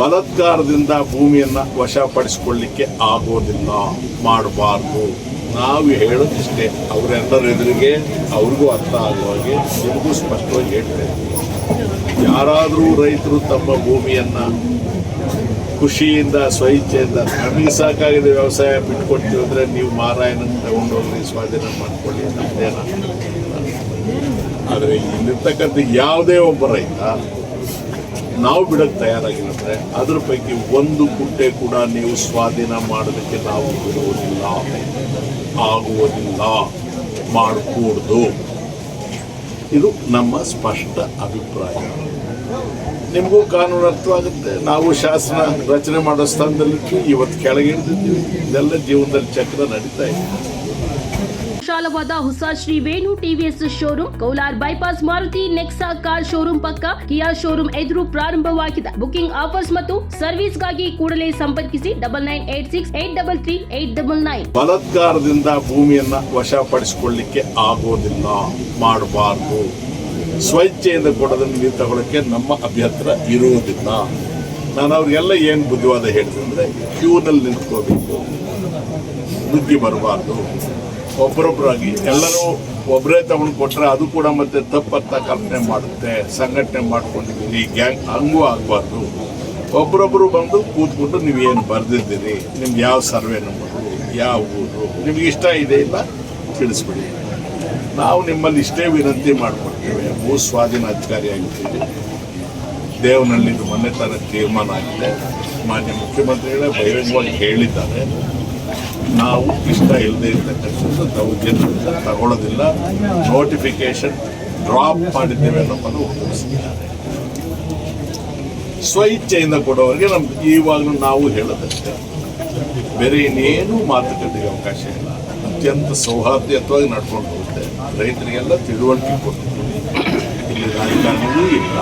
ಬಲಾತ್ಕಾರದಿಂದ ಭೂಮಿಯನ್ನ ವಶಪಡಿಸಿಕೊಳ್ಳಿಕ್ಕೆ ಆಗೋದಿಲ್ಲ, ಮಾಡಬಾರ್ದು. ನಾವು ಹೇಳೋದಿಷ್ಟೇ, ಅವರೆಲ್ಲರ ಎದುರಿಗೆ ಅವ್ರಿಗೂ ಅರ್ಥ ಆಗುವ ಹಾಗೆ ನಿಮಗೂ ಸ್ಪಷ್ಟವಾಗಿ ಹೇಳ್ತೇವೆ ಯಾರಾದರೂ ರೈತರು ತಮ್ಮ ಭೂಮಿಯನ್ನು ಖುಷಿಯಿಂದ, ಸ್ವಇಚ್ಛೆಯಿಂದ, ನಮಗೆ ಸಾಕಾಗಿದೆ ವ್ಯವಸಾಯ ಬಿಟ್ಕೊಡ್ತೀವಿ ಅಂದರೆ ನೀವು ಮಾರಾಯನ ತಗೊಂಡೋಗ್ರಿ, ಸ್ವಾಧೀನ ಮಾಡ್ಕೊಳ್ಳಿ ನಮ್ದೇನ ಆದರೆ ಇಲ್ಲಿರ್ತಕ್ಕಂಥ ಯಾವುದೇ ಒಬ್ಬ ರೈತ ನಾವು ಬಿಡಕ್ಕೆ ತಯಾರಾಗಿರುತ್ತೆ ಅದ್ರ ಪೈಕಿ ಒಂದು ಗುಡ್ಡೆ ಕೂಡ ನೀವು ಸ್ವಾಧೀನ ಮಾಡೋದಕ್ಕೆ ನಾವು ಬಿಡುವುದಿಲ್ಲ ಆಗುವುದಿಲ್ಲ. ಮಾಡಕೂಡ್ದು. ಇದು ನಮ್ಮ ಸ್ಪಷ್ಟ ಅಭಿಪ್ರಾಯ. ನಿಮಗೂ ಕಾನೂನು ಅರ್ಥವಾಗುತ್ತೆ. ನಾವು ಶಾಸನ ರಚನೆ ಮಾಡೋ ಸ್ಥಾನದಲ್ಲಿ ಇವತ್ತು ಕೆಳಗೆ ಇಳಿದಿದ್ದೀವಿ. ಇದೆಲ್ಲ ಜೀವನದಲ್ಲಿ ಚಕ್ರ ನಡೀತಾ ಇದೆ. ವಿಶಾಲವಾದ ಹೊಸ Shri Venu TVS showroom, Kolar bypass Maruti, Nexa car showroom ಪಕ್ಕ ಕಿಯಾ ಶೋರೂಮ್ ಎದುರು ಪ್ರಾರಂಭವಾಗಿದೆ. ಬುಕಿಂಗ್ ಆಫರ್ಸ್ ಮತ್ತು ಸರ್ವಿಸ್ಗಾಗಿ ಕೂಡಲೇ ಸಂಪರ್ಕಿಸಿ double nine eight six eight double three eight double nine. ಬಲಾತ್ಕಾರದಿಂದ ಭೂಮಿಯನ್ನ ವಶಪಡಿಸಿಕೊಳ್ಳಿಕ್ಕೆ ಆಗೋದಿಲ್ಲ, ಮಾಡಬಾರ್ದು. ಸ್ವಚ್ಛೆಯಿಂದ ಕೊಡೋದನ್ನು ನೀವು ತಗೊಳ್ಳೋಕ್ಕೆ ನಮ್ಮ ಅಭ್ಯಂತರ ಇರುವುದಿಲ್ಲ. ನಾನು ಅವ್ರಿಗೆಲ್ಲ ಏನು ಬುದ್ಧಿವಾದ ಹೇಳಿದೆ ಅಂದರೆ ಕ್ಯೂನಲ್ಲಿ ನಿಂತ್ಕೋಬೇಕು, ನುಗ್ಗಿ ಬರಬಾರ್ದು. ಒಬ್ಬರೊಬ್ಬರಾಗಿ ಎಲ್ಲರೂ ಒಬ್ಬರೇ ತಗೊಂಡು ಕೊಟ್ಟರೆ ಅದು ಕೂಡ ಮತ್ತೆ ತಪ್ಪತ್ತ ಕಲ್ಪನೆ ಮಾಡುತ್ತೆ, ಸಂಘಟನೆ ಮಾಡ್ಕೊಂಡಿದ್ದೀರಿ ಗ್ಯಾಂಗ್ ಹಂಗೂ ಆಗಬಾರ್ದು. ಒಬ್ಬರೊಬ್ಬರು ಬಂದು ಕೂತ್ಬಿಟ್ಟು ನೀವು ಏನು ಬರೆದಿದ್ದೀರಿ? ನಿಮ್ಗೆ ಯಾವ ಸರ್ವೆ ನಂಬರು, ಯಾವ ಊರು, ನಿಮ್ಗೆ ಇಷ್ಟ ಇದೆ ಇಲ್ಲ ತಿಳಿಸ್ಬಿಡಿ. ನಾವು ನಿಮ್ಮಲ್ಲಿ ಇಷ್ಟೇ ವಿನಂತಿ ಮಾಡಿಕೊಡ್ತೇವೆ ಭೂ ಸ್ವಾಧೀನ ಅಧಿಕಾರಿಯಾಗಿದ್ದೀವಿ ದೇವನಹಳ್ಳಿದು ಮೊನ್ನೆ ತರ ತೀರ್ಮಾನ ಆಗಿದೆ. ಮಾನ್ಯ ಮುಖ್ಯಮಂತ್ರಿಗಳೇ ಬಹಿರಂಗವಾಗಿ ಹೇಳಿದ್ದಾರೆ. ನಾವು ಇಷ್ಟ ಇಲ್ಲದೆ ಇರ್ತಕ್ಕಂಥದ್ದು ಗೆಲ್ಲ ತಗೊಳ್ಳೋದಿಲ್ಲ. ನೋಟಿಫಿಕೇಶನ್ ಡ್ರಾಪ್ ಮಾಡಿದ್ದೇವೆ ಅನ್ನೋದನ್ನು ಸ್ವ ಸ್ವಇಚ್ಛೆಯಿಂದ ಕೊಡೋರಿಗೆ ನಮ್ಗೆ ಈವಾಗಲೂ ನಾವು ಹೇಳೋದಷ್ಟೇ. ಬೇರೆ ಇನ್ನೇನು ಮಾತುಕತೆಗೆ ಅವಕಾಶ ಇಲ್ಲ. ಅತ್ಯಂತ ಸೌಹಾರ್ದಯುತವಾಗಿ ನಡ್ಕೊಂಡು ಹೋಗುತ್ತೆ. ರೈತರಿಗೆಲ್ಲ ತಿಳುವಳಿಕೆ ಕೊಟ್ಟಿದ್ದೀವಿ ಇಲ್ಲಿ ರಾಜಕಾರಣಿಗೂ ಇಲ್ಲ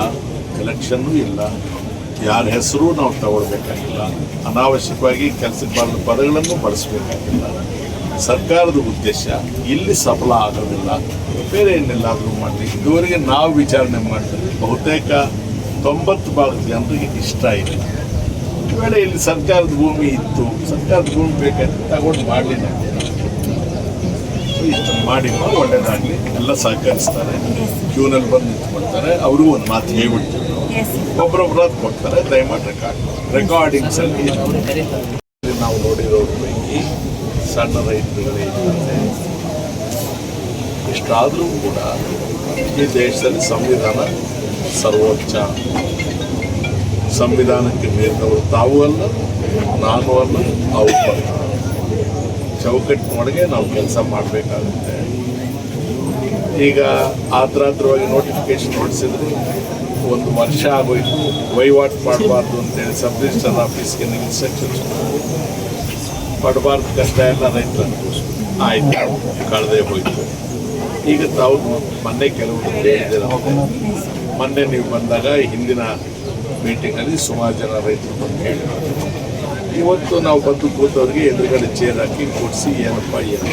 ಎಲೆಕ್ಷನ್ನೂ ಇಲ್ಲ. ಯಾರ ಹೆಸರು ನಾವು ತಗೊಳ್ಬೇಕಾಗಿಲ್ಲ. ಅನಾವಶ್ಯಕವಾಗಿ ಕೆಲಸಕ್ಕೆ ಬರದ ಪದಗಳನ್ನು ಬಳಸಬೇಕಾಗಿಲ್ಲ. ಸರ್ಕಾರದ ಉದ್ದೇಶ ಇಲ್ಲಿ ಸಫಲ ಆಗೋದಿಲ್ಲ ಬೇರೆ ಏನೆಲ್ಲಾದರೂ ಮಾಡಲಿ. ಇದುವರೆಗೆ ನಾವು ವಿಚಾರಣೆ ಮಾಡಿದ್ರೆ ಬಹುತೇಕ ತೊಂಬತ್ತು ಭಾಗದ ಜನರಿಗೆ ಇಷ್ಟ ಇಲ್ಲ. ಒಂದು ವೇಳೆ ಇಲ್ಲಿ ಸರ್ಕಾರದ ಭೂಮಿ ಇತ್ತು ಸರ್ಕಾರದ ಭೂಮಿ ಬೇಕಾದ್ರೆ ತಗೊಂಡು ಮಾಡಲಿ ನಮಗೆ ಮಾಡಿ ಮಾಡಿ ಒಳ್ಳೆಯದಾಗಲಿ ಎಲ್ಲ ಸಹಕರಿಸ್ತಾರೆ. ಕ್ಯೂನಲ್ಲಿ ಬಂದು ನಿಂತ್ಕೊಳ್ತಾರೆ. ಅವ್ರಿಗೂ ಒಂದು ಮಾತು ಹೇಳ್ಬಿಡ್ತೀವಿ ನಾವು ಬೃಹತ್ ಕೊಡ್ತಾರೆ ದಯಮಾಡಿ ರೆಕಾರ್ಡ್ ರೆಕಾರ್ಡಿಂಗ್ಸ್ ಅಲ್ಲಿ ನಾವು ನೋಡಿರೋದ್ರ ಪೈಕಿ ಸಣ್ಣ ರೈತರುಗಳೇ ಇದ್ದಾರೆ. ಇಷ್ಟಾದರೂ ಕೂಡ ಈ ದೇಶದಲ್ಲಿ ಸಂವಿಧಾನ ಸರ್ವೋಚ್ಚ. ಸಂವಿಧಾನಕ್ಕೆ ಮೀರಿದವರು ತಾವು ಅಲ್ಲ, ನಾನು ಅಲ್ಲ ಅವು ಚೌಕಟ್ಟಿನೊಳಗೆ ನಾವು ಕೆಲಸ ಮಾಡಬೇಕಾಗುತ್ತೆ. ಈಗ ಆದ್ರಾದ್ರವಾಗಿ ನೋಟಿಫಿಕೇಶನ್ ಹೊಡಿಸಿದ್ರೆ ಒಂದು ವರ್ಷ ಆಗೋಯ್ತು. ವಹಿವಾಟು ಮಾಡಬಾರ್ದು ಅಂತೇಳಿ ಸಬ್ ರಿಜಿಸ್ಟರ್ ಆಫೀಸ್ಗೆ ನೀವು ಇನ್ಸ್ಟ್ರಕ್ಷನ್ಸ್ ಪಡಬಾರ್ದು ಕಷ್ಟ ಎಲ್ಲ ರೈತರನ್ನು ಆಯ್ತು, ಕಳೆದೇ ಹೋಯ್ತು. ಈಗ ತಾವು ಮೊನ್ನೆ ಕೆಲವು ಮೊನ್ನೆ ನೀವು ಬಂದಾಗ ಹಿಂದಿನ ಮೀಟಿಂಗಲ್ಲಿ ಸುಮಾರು ಜನ ರೈತರು ಬಂದು ಇವತ್ತು ನಾವು ಬಂದು ಕೂತವ್ರಿಗೆ ಎದುರುಗಡೆ ಚೇರ್ ಹಾಕಿ ಕೊಡಿಸಿ ಏನಪ್ಪ ಏನು